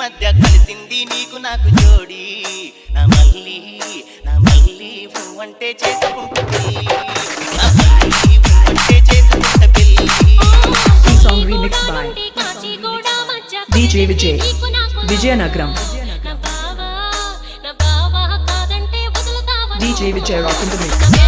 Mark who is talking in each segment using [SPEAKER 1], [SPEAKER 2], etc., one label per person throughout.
[SPEAKER 1] మధ్య కలిసింది నీకు నాకు జోడి నా మళ్ళీ నా మళ్ళీ అంటే చేసుకుంటుంది
[SPEAKER 2] Song remixed by DJ Vijay, Vijayanagram. DJ Vijay Rock in the mix.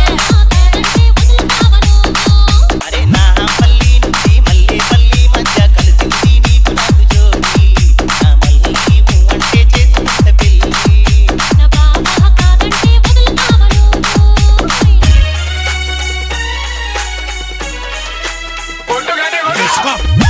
[SPEAKER 3] Let's go.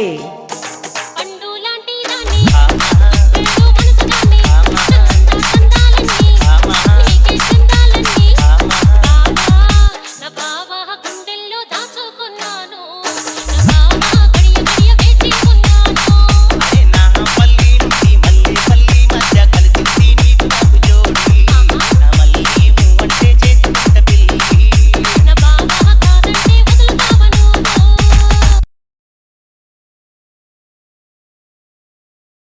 [SPEAKER 2] আছে